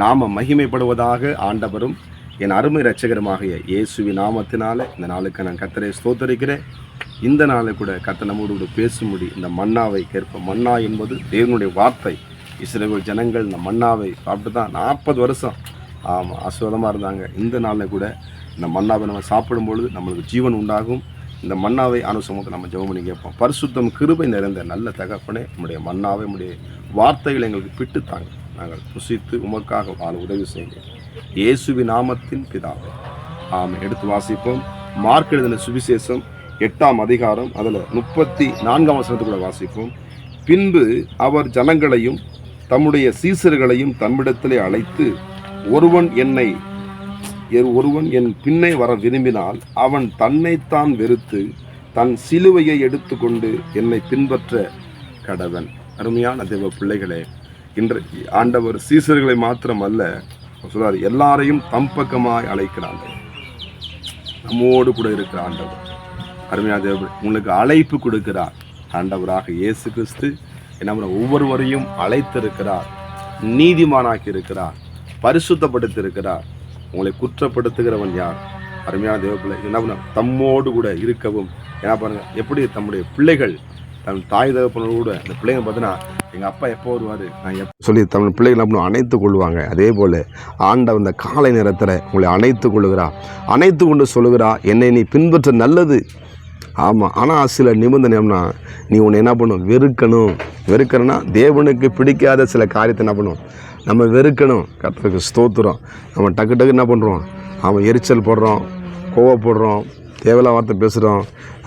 நாம மகிமைப்படுவதாக ஆண்டவரும் என் அருமை ரட்சகருமாகிய இயேசுவி நாமத்தினால இந்த நாளுக்கு நான் கத்தரை ஸ்தோத்தரிக்கிறேன். இந்த நாளை கூட கத்த நம்மோடு பேசும்படி இந்த மன்னாவை கேட்போம். மன்னா என்பது தேவனுடைய வார்த்தை. இஸ்ரேல் ஜனங்கள் இந்த மன்னாவை சாப்பிட்டு தான் நாற்பது வருஷம். ஆமாம் அசுவதமாக இருந்தாங்க. இந்த நாளில் கூட இந்த மன்னாவை நம்ம சாப்பிடும் பொழுது நம்மளுக்கு ஜீவன் உண்டாகும். இந்த மன்னாவை அனுசமத்தை நம்ம ஜெபம் பண்ணி கேட்போம். பரிசுத்தம் கிருபை நிறைந்த நல்ல தகப்பனே நம்முடைய மன்னாவை நம்முடைய வார்த்தைகளை எங்களுக்கு பிட்டுத்தாங்க. நாங்கள் புசித்து உமக்காக வாழ உதவி செய்யுங்க இயேசுவி நாமத்தின் பிதாவே. ஆம் எடுத்து வாசிப்போம். மார்க் எழுதின சுவிசேஷம் எட்டாம் அதிகாரம் அதில் முப்பத்தி நான்காம் வசனத்துக்குள்ள வாசிப்போம். பின்பு அவர் ஜனங்களையும் தம்முடைய சீசர்களையும் தம்மிடத்திலே அழைத்து ஒருவன் என்னை ஒருவன் என் பின்னை வர விரும்பினால் அவன் தன்னைத்தான் வெறுத்து தன் சிலுவையை எடுத்துக்கொண்டு என்னை பின்பற்ற கடவன். அருமையான தெய்வ பிள்ளைகளே இன்றைக்கு ஆண்டவர் சீசர்களை மாத்திரம் அல்ல சொல்றார் எல்லாரையும் தம் பக்கமாய் அழைக்கிறாங்க நம்மோடு கூட இருக்கிற ஆண்டவர். அருமையான தேவ உங்களுக்கு அழைப்பு கொடுக்கிறார். ஆண்டவராக இயேசு கிறிஸ்து என்ன பண்ண ஒவ்வொருவரையும் அழைத்திருக்கிறார். நீதிமானாக்கி இருக்கிறார். பரிசுத்தப்படுத்தி இருக்கிறார் உங்களை குற்றப்படுத்துகிறவன் யார்? அருமையான தேவப்பிள்ளை என்ன பண்ண தம்மோடு கூட இருக்கவும். என்ன பாருங்க எப்படி தம்முடைய பிள்ளைகள் தன் தாய் தகப்பனோடு கூட அந்த பிள்ளைங்க பார்த்தீங்கன்னா எங்கள் அப்பா எப்போ வருவார்? நான் எப்போ சொல்லி தமிழ் பிள்ளைகள் அப்படின்னு அணைத்து கொள்வாங்க. அதே போல் ஆண்டவர் இந்த காலை நேரத்தில் உங்களை அணைத்து கொள்ளுகிறா. அணைத்து கொண்டு சொல்லுகிறா என்னை நீ பின்பற்ற நல்லது. ஆமாம் ஆனால் சில நிபந்தனைனா நீ உன்னை என்ன பண்ணும்? வெறுக்கணும். வெறுக்கணும்னா தேவனுக்கு பிடிக்காத சில காரியத்தை என்ன பண்ணும்? நம்ம வெறுக்கணும். கற்றுக்கு ஸ்தோத்துறோம் நம்ம டக்கு டக்கு என்ன பண்ணுறோம் அவன் எரிச்சல் போடுறோம் கோவப்படுறோம் தேவையில்லாத வார்த்தை பேசுகிறோம்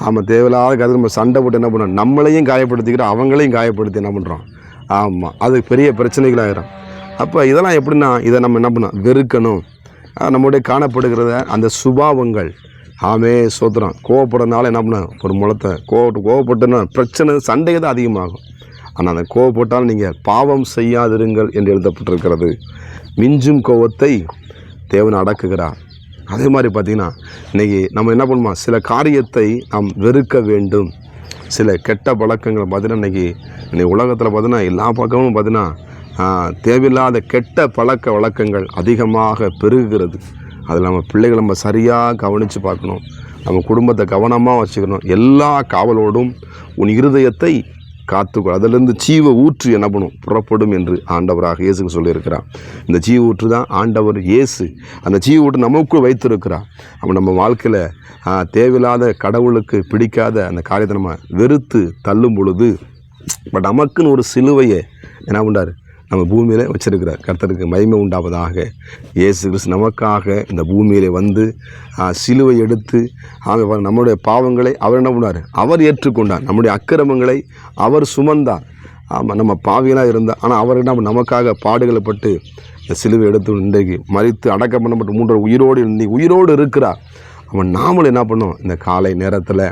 ஆமாம் தேவையில்லாத கதை நம்ம சண்டை போட்டு என்ன பண்ணுறோம் நம்மளையும் காயப்படுத்திக்கிறோம் அவங்களையும் காயப்படுத்தி என்ன பண்ணுறோம் ஆமாம் அது பெரிய பிரச்சனைகளாயிரும். அப்போ இதெல்லாம் எப்படின்னா இதை நம்ம என்ன பண்ணோம் வெறுக்கணும். நம்முடைய காணப்படுகிறத அந்த சுபாவங்கள். ஆமே சோத்திரம். கோவப்படுறதுனால என்ன பண்ண ஒரு முளத்தை கோவப்பட்டு கோவப்பட்டுன்னா பிரச்சனை சண்டை தான் அதிகமாகும். ஆனால் அந்த கோவப்பட்டால் நீங்கள் பாவம் செய்யாதிருங்கள் என்று எழுதப்பட்டிருக்கிறது. மிஞ்சும் கோவத்தை தேவன் அடக்குகிறார். அதே மாதிரி பார்த்தீங்கன்னா இன்றைக்கி நம்ம என்ன பண்ணுமா சில காரியத்தை நாம் வெறுக்க வேண்டும். சில கெட்ட பழக்கங்களை பார்த்தீங்கன்னா இன்றைக்கி இன்றைக்கி உலகத்தில் பார்த்தீங்கன்னா எல்லா பக்கமும் பார்த்தீங்கன்னா தேவையில்லாத கெட்ட பழக்க வழக்கங்கள் அதிகமாக பெருகுகிறது. அதில் நம்ம பிள்ளைகளை நம்ம சரியாக கவனித்து பார்க்கணும். நம்ம குடும்பத்தை கவனமாக வச்சுக்கணும். எல்லா காவலோடும் உன் இருதயத்தை காத்துக்கொள். அதிலிருந்து ஜீவ ஊற்று என்ன பண்ணும் புறப்படும் என்று ஆண்டவராக இயேசுக்கு சொல்லியிருக்கிறார். இந்த ஜீவ ஊற்று தான் ஆண்டவர் இயேசு. அந்த ஜீவ ஊற்று நமக்குள் வைத்திருக்கிறார். அவன் நம்ம வாழ்க்கையில் தேவையில்லாத கடவுளுக்கு பிடிக்காத அந்த காரியத்தை நம்ம வெறுத்து தள்ளும் பொழுது பட் நமக்குன்னு ஒரு சிலுவையை என்ன பண்ணார் நம்ம பூமியில் வச்சுருக்கிறார். கர்த்தருக்கு மகிமை உண்டாவதாக. இயேசு கிறிஸ்து நமக்காக இந்த பூமியிலே வந்து சிலுவை எடுத்து ஆமென் நம்முடைய பாவங்களை அவர் என்ன பண்ணார் அவர் ஏற்றுக்கொண்டார். நம்முடைய அக்கிரமங்களை அவர் சுமந்தார். ஆமாம் நம்ம பாவியெல்லாம் இருந்தால் ஆனால் அவர் என்ன நமக்காக பாடுகளை பட்டு இந்த சிலுவை எடுத்து இன்றைக்கு மறித்து அடக்கம் பண்ணப்பட்டு மூன்று உயிரோடு இன்னைக்கு உயிரோடு இருக்கிறார். அவன் நாமளும் என்ன பண்ணோம் இந்த காலை நேரத்தில்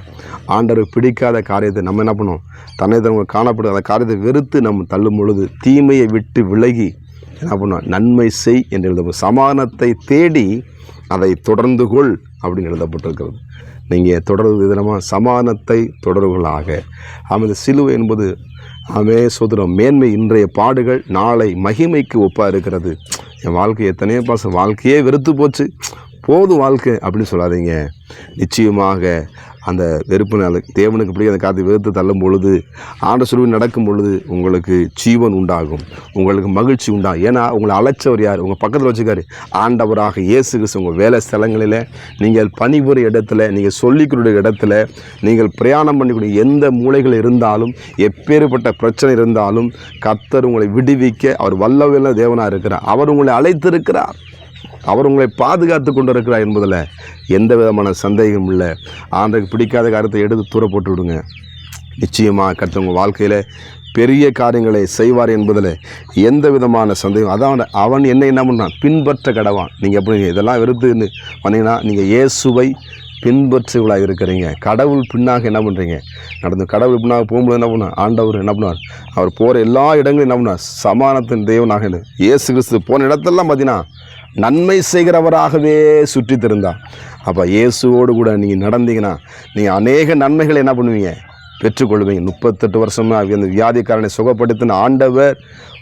ஆண்டவர் பிடிக்காத காரியத்தை நம்ம என்ன பண்ணோம் தன்னை தன்னை காணப்படும். அந்த காரியத்தை வெறுத்து நம்ம தள்ளும் பொழுது தீமையை விட்டு விலகி என்ன பண்ணோம் நன்மை செய் என்று எழுத சமாதானத்தை தேடி அதை தொடர்ந்து கொள் அப்படின்னு எழுதப்பட்டிருக்கிறது. நீங்கள் தொடர்ந்து தினமாக சமாதானத்தை தொடர்புகளாக ஆமாம் சிலுவை என்பது ஆமே சோதரம் மேன்மை இன்றைய பாடுகள் நாளை மகிமைக்கு ஒப்பாக இருக்கிறது. என் வாழ்க்கை எத்தனையோ பாசம் வாழ்க்கையே வெறுத்து போச்சு. போதும் வாழ்க்கை அப்படின்னு சொல்லாதீங்க. நிச்சயமாக அந்த வெறுப்பு நாள் தேவனுக்கு அந்த காற்று வெறுத்து தள்ளும் பொழுது ஆண்ட சுருவி நடக்கும் பொழுது உங்களுக்கு ஜீவன் உண்டாகும். உங்களுக்கு மகிழ்ச்சி உண்டாகும். ஏன்னா உங்களை அழைச்சவர் யார்? உங்கள் பக்கத்தில் வச்சுக்காரு ஆண்டவராக இயேசு கிறிஸ்து உங்கள் வேலை ஸ்தலங்களில் நீங்கள் பணிபுரிய இடத்துல நீங்கள் சொல்லிக்கூடிய இடத்துல நீங்கள் பிரயாணம் பண்ணிக்கூடிய எந்த மூலைகள் இருந்தாலும் எப்பேற்பட்ட பிரச்சனை இருந்தாலும் கத்தர் உங்களை விடுவிக்க அவர் வல்லவெல்லாம் தேவனாக இருக்கிறார். அவர் உங்களை அழைத்திருக்கிறார். அவர் உங்களை பாதுகாத்து கொண்டு இருக்கிறார் என்பதில் எந்த விதமான சந்தேகமும் இல்லை. ஆண்டுக்கு பிடிக்காத காரியத்தை எடுத்து தூர போட்டு விடுங்க. நிச்சயமாக கர்த்தர் உங்கள் வாழ்க்கையில் பெரிய காரியங்களை செய்வார் என்பதில் எந்த விதமான சந்தேகம் அதான் அவன் என்ன என்ன பண்ணான் பின்பற்ற கடவான். நீங்கள் எப்படி இதெல்லாம் வெறுத்துன்னு பண்ணீங்கன்னா நீங்கள் இயேசுவை பின்பற்றுகளாக இருக்கிறீங்க. கடவுள் பின்னாக என்ன பண்ணுறீங்க நடந்து கடவுள் பின்னாக போகும்போது என்ன பண்ணுவார்? ஆண்டவர் என்ன பண்ணுவார்? அவர் போகிற எல்லா இடங்களும் என்ன பண்ணுவார்? சமானத்தின் தேவனாக இயேசு கிறிஸ்து போன இடத்தெல்லாம் பார்த்தீங்கன்னா நன்மை செய்கிறவராகவே சுற்றி திருந்தார். அப்போ இயேசுவோடு கூட நீங்கள் நடந்தீங்கன்னா நீங்கள் அநேக நன்மைகளை என்ன பண்ணுவீங்க? பெற்றுக்கொள்வீங்க. முப்பத்தெட்டு வருஷமாக அந்த வியாதிக்காரனை சுகப்படுத்தின ஆண்டவர்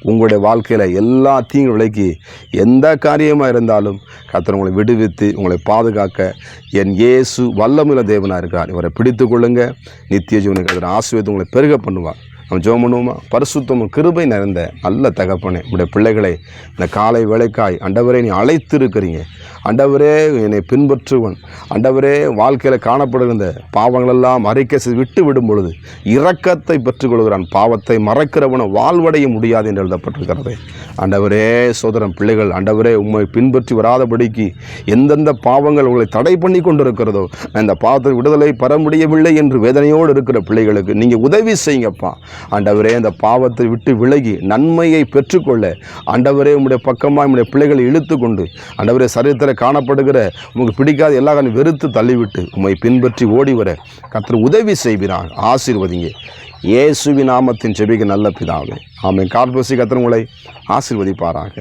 உங்களுடைய வாழ்க்கையில் எல்லா தீங்கு விலைக்கு எந்த காரியமாக இருந்தாலும் கத்தர் உங்களை விடுவித்து உங்களை பாதுகாக்க என் இயேசு வல்லமுள்ள தேவனாக இருக்கார். இவரை பிடித்து கொள்ளுங்க. நித்திய ஜீவனுக்கு அதில் ஆசிரியத்தை உங்களை பெருக பண்ணுவார். நம்ம ஜோம் பண்ணுவோமா பரிசுத்தமும் கிருபை நிறைந்த நல்ல தகப்பனே உடைய பிள்ளைகளை இந்த காலை வேலைக்காய் அண்டவரே நீ அழைத்திருக்கிறீங்க. அண்டவரே என்னை பின்பற்றுவன். அண்டவரே வாழ்க்கையில் காணப்படுகிற பாவங்களெல்லாம் அறிக்கை விட்டு விடும் பொழுது இரக்கத்தை பெற்றுக்கொள்கிறான். பாவத்தை மறக்கிறவன வாழ்வடைய முடியாது என்று எழுதப்பட்டிருக்கிறது. அண்டவரே சோதரன் பிள்ளைகள் அண்டவரே உம்மை பின்பற்றி வராதபடிக்கு எந்தெந்த பாவங்கள் உங்களை தடை பண்ணி கொண்டிருக்கிறதோ அந்த பாவத்தை விடுதலை பெற முடியவில்லை என்று வேதனையோடு இருக்கிற பிள்ளைகளுக்கு நீங்கள் உதவி செய்யுங்கப்பா. ஆண்டவரே அந்த பாவத்தை விட்டு விலகி நன்மையை பெற்றுக்கொள்ள ஆண்டவரே உம்முடைய பக்கமாக உம்முடைய பிள்ளைகளை இழுத்து கொண்டு ஆண்டவரே சரீரத்தில் காணப்படுகிற உங்களுக்கு பிடிக்காத எல்லா காரணம் வெறுத்து தள்ளிவிட்டு உம்மை பின்பற்றி ஓடி வர கர்த்தர் உதவி செய்கிறான் ஆசீர்வதிங்க. இயேசுவி நாமத்தின் செபிக்கு நல்ல பிதாவே. ஆமை கார்பசி கத்திரங்களை உங்களை ஆசீர்வதிப்பாராக.